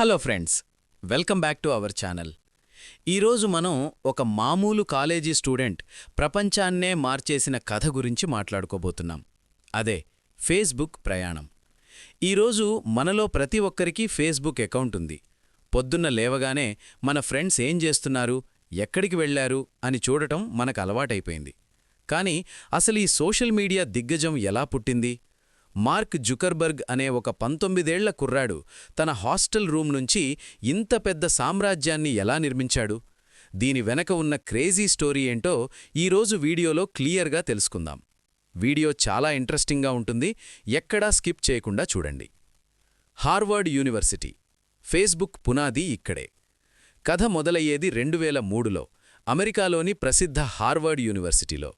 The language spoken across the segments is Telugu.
Hello friends welcome back to our channel. ఈరోజు మనం ఒక మామూలు కాలేజీ స్టూడెంట్ ప్రపంచాన్నే మార్చేసిన కథ గురించి మాట్లాడుకోబోతున్నాం. అదే ఫేస్బుక్ ప్రయాణం. ఈరోజు మనలో ప్రతి ఒక్కరికి ఫేస్బుక్ అకౌంట్ ఉంది. పొద్దున్న లేవగానే మన ఫ్రెండ్స్ ఏం చేస్తున్నారు ఎక్కడికి వెళ్ళారు అని చూడటం మనకు అలవాటైపోయింది. కానీ అసలు ఈ సోషల్ మీడియా దిగ్గజం ఎలా పుట్టింది? మార్క్ జుకర్బర్గ్ అనే ఒక పంతొమ్మిదేళ్ళ కుర్రాడు తన హాస్టల్ రూమ్ నుంచి ఇంత పెద్ద సామ్రాజ్యాన్ని ఎలా నిర్మించాడు? దీని వెనక ఉన్న క్రేజీ స్టోరీ ఏంటో ఈరోజు వీడియోలో క్లియర్గా తెలుసుకుందాం. వీడియో చాలా ఇంట్రెస్టింగ్గా ఉంటుంది ఎక్కడా స్కిప్ చేయకుండా చూడండి. హార్వర్డ్ యూనివర్సిటీ ఫేస్బుక్ పునాది ఇక్కడే. కథ మొదలయ్యేది రెండు వేల మూడులో అమెరికాలోని ప్రసిద్ధ హార్వర్డ్ యూనివర్సిటీలో.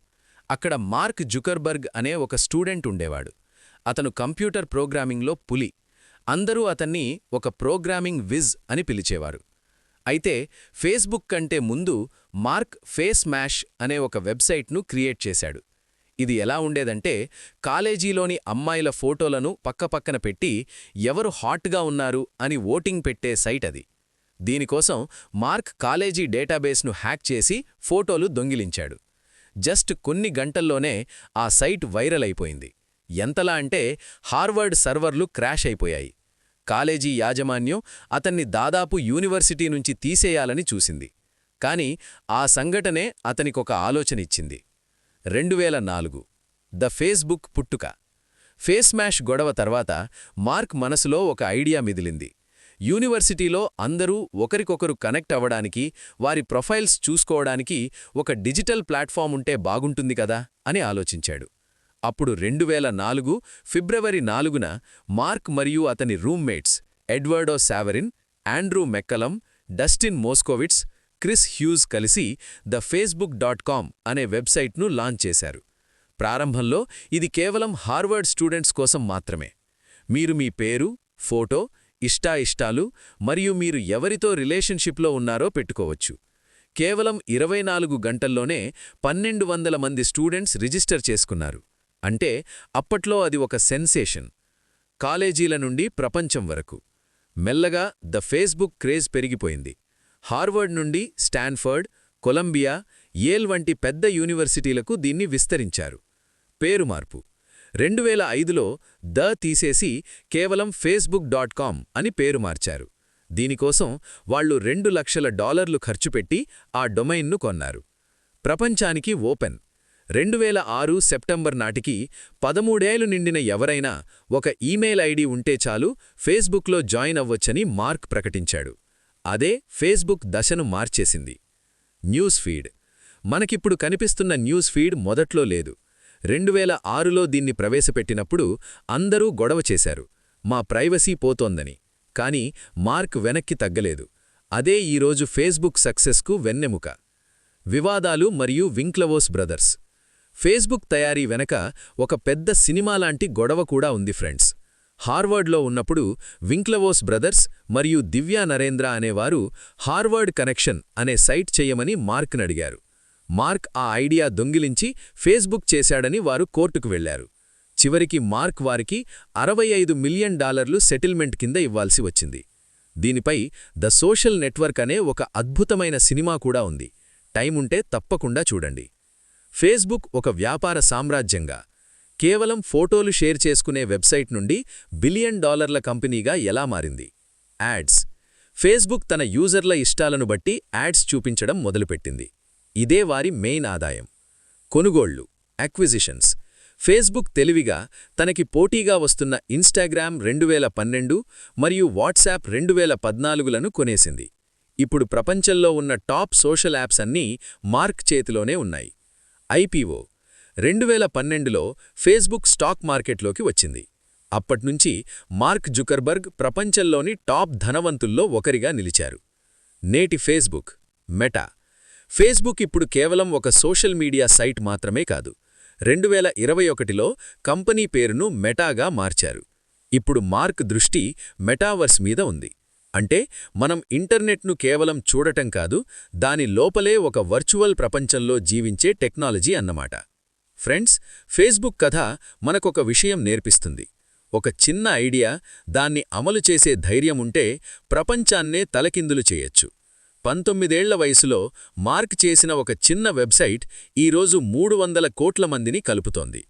అక్కడ మార్క్ జుకర్బర్గ్ అనే ఒక స్టూడెంట్ ఉండేవాడు. అతను కంప్యూటర్ ప్రోగ్రామింగ్లో పులి. అందరూ అతన్ని ఒక ప్రోగ్రామింగ్ విజ్ అని పిలిచేవారు. అయితే ఫేస్బుక్ కంటే ముందు మార్క్ ఫేస్ మ్యాష్ అనే ఒక వెబ్సైట్ను క్రియేట్ చేశాడు. ఇది ఎలా ఉండేదంటే కాలేజీలోని అమ్మాయిల ఫోటోలను పక్కపక్కన పెట్టి ఎవరు హాట్గా ఉన్నారు అని ఓటింగ్ పెట్టే సైట్ అది. దీనికోసం మార్క్ కాలేజీ డేటాబేస్ను హ్యాక్ చేసి ఫోటోలు దొంగిలించాడు. జస్ట్ కొన్ని గంటల్లోనే ఆ సైట్ వైరల్ అయిపోయింది. ఎంతలా అంటే హార్వర్డ్ సర్వర్లు క్రాష్ అయిపోయాయి. కాలేజీ యాజమాన్యం అతన్ని దాదాపు యూనివర్సిటీ నుంచి తీసేయాలని చూసింది. కాని ఆ సంఘటనే అతనికొక ఆలోచనిచ్చింది రెండు వేల నాలుగు ద ఫేస్బుక్ పుట్టుక. ఫేస్ మ్యాష్ గొడవ తర్వాత మార్క్ మనసులో ఒక ఐడియా మిదిలింది యూనివర్సిటీలో అందరూ ఒకరికొకరు కనెక్ట్ అవ్వడానికి వారి ప్రొఫైల్స్ చూసుకోవడానికి ఒక డిజిటల్ ప్లాట్ఫామ్ ఉంటే బాగుంటుంది కదా అని ఆలోచించాడు. అప్పుడు రెండు వేల నాలుగు ఫిబ్రవరి నాలుగున మార్క్ మరియు అతని roommates Eduardo Saverin Andrew McCollum Dustin Moskovitz Chris Hughes కలిసి ద ఫేస్బుక్ డాట్ కామ్ అనే వెబ్సైట్ను లాంచ్ చేశారు. ప్రారంభంలో ఇది కేవలం హార్వర్డ్ స్టూడెంట్స్ కోసం మాత్రమే. మీరు మీ పేరు ఫోటో ఇష్టాయిష్టాలు మరియు మీరు ఎవరితో రిలేషన్షిప్లో ఉన్నారో పెట్టుకోవచ్చు. కేవలం ఇరవై నాలుగు గంటల్లోనే పన్నెండు వందల మంది స్టూడెంట్స్ రిజిస్టర్ చేసుకున్నారు. అంటే అప్పట్లో అది ఒక సెన్సేషన్. కాలేజీల నుండి ప్రపంచం వరకు. మెల్లగా ద ఫేస్బుక్ క్రేజ్ పెరిగిపోయింది. హార్వర్డ్ నుండి స్టాన్ఫర్డ్ కొలంబియా ఏల్ వంటి పెద్ద యూనివర్సిటీలకు దీన్ని విస్తరించారు. పేరు మార్పు. రెండు వేల ఐదులో ద తీసేసి కేవలం ఫేస్బుక్ డాట్ కామ్ అని పేరు మార్చారు. దీనికోసం వాళ్ళు రెండు లక్షల డాలర్లు ఖర్చుపెట్టి ఆ డొమైన్ను కొన్నారు. ప్రపంచానికి ఓపెన్. రెండు వేల ఆరు సెప్టెంబర్ నాటికి పదమూడేళ్ళు నిండిన ఎవరైనా ఒక ఈమెయిల్ ఐడి ఉంటే చాలు ఫేస్బుక్లో జాయిన్ అవ్వొచ్చని మార్క్ ప్రకటించాడు. అదే ఫేస్బుక్ దశను మార్చేసింది. News feed. మనకిప్పుడు కనిపిస్తున్న న్యూస్ ఫీడ్ మొదట్లో లేదు. రెండు వేల ఆరులో దీన్ని ప్రవేశపెట్టినప్పుడు అందరూ గొడవ చేశారు. మా ప్రైవసీ పోతోందని. కాని మార్క్ వెనక్కి తగ్గలేదు. అదే ఈరోజు ఫేస్బుక్ సక్సెస్కు వెన్నెముక. వివాదాలు మరియు వింక్లవోస్ బ్రదర్స్. ఫేస్బుక్ తయారీ వెనక ఒక పెద్ద సినిమాలాంటి గొడవ కూడా ఉంది ఫ్రెండ్స్. హార్వర్డ్లో ఉన్నప్పుడు వింక్లవోస్ బ్రదర్స్ మరియు దివ్యా నరేంద్ర అనేవారు హార్వర్డ్ కనెక్షన్ అనే సైట్ చెయ్యమని మార్క్నడిగారు మార్క్ ఆ ఐడియా దొంగిలించి ఫేస్బుక్ చేశాడని వారు కోర్టుకు వెళ్ళారు చివరికి మార్క్ వారికి అరవై ఐదు మిలియన్ డాలర్లు సెటిల్మెంట్ కింద ఇవ్వాల్సి వచ్చింది. దీనిపై ద సోషల్ నెట్వర్క్ అనే ఒక అద్భుతమైన సినిమా కూడా ఉంది. టైముంటే తప్పకుండా చూడండి. ఫేస్బుక్ ఒక వ్యాపార సామ్రాజ్యంగా. కేవలం ఫోటోలు షేర్ చేసుకునే వెబ్సైట్ నుండి బిలియన్ డాలర్ల కంపెనీగా ఎలా మారింది? యాడ్స్. ఫేస్బుక్ తన యూజర్ల ఇష్టాలను బట్టి యాడ్స్ చూపించడం మొదలుపెట్టింది. ఇదే వారి మెయిన్ ఆదాయం. కొనుగోళ్ళు. అక్విజిషన్స్ ఫేస్బుక్ తెలివిగా తనకి పోటీగా వస్తున్న ఇన్స్టాగ్రామ్ రెండు వేల పన్నెండు మరియు వాట్సాప్ రెండు వేల పద్నాలుగులను కొనేసింది. ఇప్పుడు ప్రపంచంలో ఉన్న టాప్ సోషల్ యాప్స్ అన్నీ మార్క్ చేతిలోనే ఉన్నాయి. ఐపీఓ రెండు వేల పన్నెండులో ఫేస్బుక్ స్టాక్ మార్కెట్లోకి వచ్చింది. అప్పట్నుంచి మార్క్ జుకర్బర్గ్ ప్రపంచంలోని టాప్ ధనవంతుల్లో ఒకరిగా నిలిచారు. నేటి ఫేస్బుక్ మెటా. ఫేస్బుక్ ఇప్పుడు కేవలం ఒక సోషల్ మీడియా సైట్ మాత్రమే కాదు రెండు వేల ఇరవై ఒకటిలో కంపెనీ పేరును మెటాగా మార్చారు. ఇప్పుడు మార్క్ దృష్టి మెటావర్స్ మీద ఉంది. అంటే మనం ఇంటర్నెట్ను కేవలం చూడటం కాదు దాని లోపలే ఒక వర్చువల్ ప్రపంచంలో జీవించే టెక్నాలజీ అన్నమాట. ఫ్రెండ్స్ ఫేస్బుక్ కథ మనకొక విషయం నేర్పిస్తుంది. ఒక చిన్న ఐడియా దాన్ని అమలు చేసే ధైర్యం ఉంటే ప్రపంచాన్నే తలకిందులు చేయొచ్చు. పంతొమ్మిదేళ్ళ వయసులో మార్క్ చేసిన ఒక చిన్న వెబ్సైట్ ఈరోజు మూడు వందల కోట్ల మందిని కలుపుతోంది.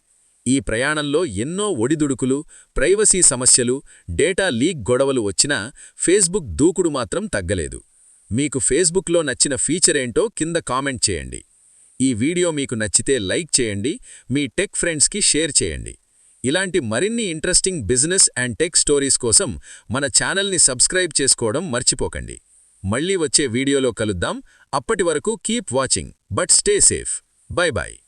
ఈ ప్రయాణంలో ఎన్నో ఒడిదుడుకులు ప్రైవసీ సమస్యలు డేటా లీక్ గొడవలు వచ్చినా ఫేస్బుక్ దూకుడు మాత్రం తగ్గలేదు. మీకు ఫేస్బుక్లో నచ్చిన ఫీచర్ ఏంటో కింద కామెంట్ చేయండి. ఈ వీడియో మీకు నచ్చితే లైక్ చేయండి మీ టెక్ ఫ్రెండ్స్కి షేర్ చేయండి. ఇలాంటి మరిన్ని interesting business and tech stories కోసం మన ఛానల్ని సబ్స్క్రైబ్ చేసుకోవడం మర్చిపోకండి. మళ్ళీ వచ్చే వీడియోలో కలుద్దాం. అప్పటి వరకు keep watching. But stay safe. Bye bye